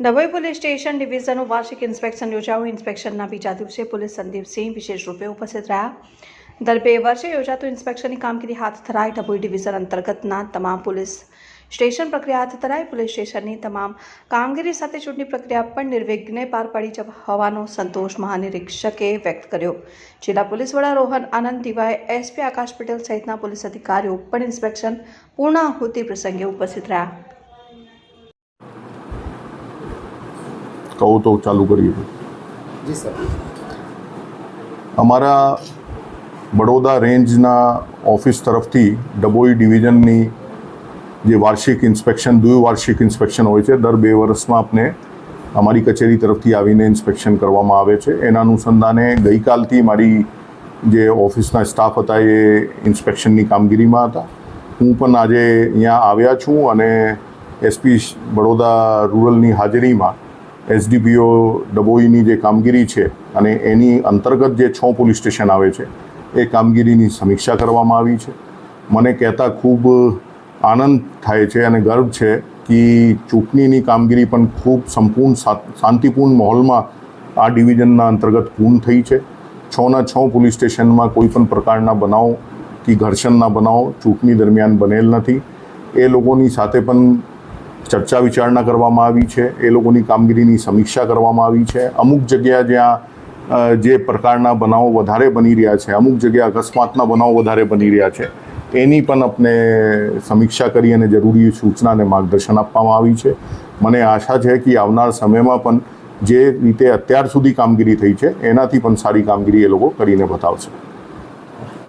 Dabhoi police station ડિવિઝનનું વાર્ષિક inspection યોજાયું. ઇન્સ્પેક્શનના બીજા દિવસે પોલીસ સંદીપસિંહ વિશેષ રૂપે ઉપસ્થિત રહ્યા. દર બે વર્ષે યોજાતું ઇન્સ્પેક્શનની કામગીરી હાથ ધરાય ડભોઈ ડિવિઝન અંતર્ગતના તમામ પોલીસ સ્ટેશન પ્રક્રિયા હાથ ધરાય પોલીસ સ્ટેશનની તમામ કામગીરી સાથે ચૂંટણી પ્રક્રિયા પણ નિર્વિઘ્ને પાર પડી હોવાનો સંતોષ મહાનિરીક્ષકે વ્યક્ત કર્યો. જિલ્લા પોલીસ વડા રોહન આનંદ દિવાએ એસપી આકાશ પટેલ સહિતના પોલીસ અધિકારીઓ પણ ઇન્સ્પેક્શન પૂર્ણાહુતિ પ્રસંગે ઉપસ્થિત રહ્યા. કહું તો ચાલુ કરીએ. જી સર. અમારા બડોદા રેન્જના ઓફિસ તરફથી ડબોઈ ડિવિઝનની જે વાર્ષિક ઇન્સ્પેક્શન દ્વિવાર્ષિક ઇન્સ્પેક્શન હોય છે દર બે વર્ષમાં આપને અમારી કચેરી તરફથી આવીને ઇન્સ્પેક્શન કરવામાં આવે છે. એના અનુસંધાને ગઈકાલથી મારી જે ઓફિસના સ્ટાફ હતા એ ઇન્સ્પેક્શનની કામગીરીમાં હતા. હું પણ આજે અહીંયા આવ્યા છું અને એસપી બડોદા રૂરલની હાજરીમાં એસડીપીઓ ડબોઈની જે કામગીરી છે અને એની અંતર્ગત જે છ પોલીસ સ્ટેશન આવે છે, એ કામગીરીની સમીક્ષા કરવામાં આવી છે. મને કહેતા ખૂબ આનંદ થાય છે અને ગર્વ છે કે ચૂંટણીની કામગીરી પણ ખૂબ સંપૂર્ણ શાંતિપૂર્ણ માહોલમાં આ ડિવિઝનના અંતર્ગત પૂર્ણ થઈ છે. છના છ પોલીસ સ્ટેશનમાં કોઈ પણ પ્રકારના બનાવ કે ઘર્ષણના બનાવ ચૂંટણી દરમિયાન બનેલ નથી. એ લોકોની સાથે પણ ચર્ચા વિચારણા કરવામાં આવી છે, એ લોકોની કામગીરીની સમીક્ષા કરવામાં આવી છે. અમુક જગ્યા જ્યાં જે પ્રકારના બનાવો વધારે બની રહ્યા છે, અમુક જગ્યા અકસ્માતના બનાવો વધારે બની રહ્યા છે, એની પણ આપણે સમીક્ષા કરી અને જરૂરી સૂચના અને માર્ગદર્શન આપવામાં આવી છે. મને આશા છે કે આવનાર સમયમાં પણ જે રીતે અત્યાર સુધી કામગીરી થઈ છે, એનાથી પણ સારી કામગીરી એ લોકો કરીને બતાવશે.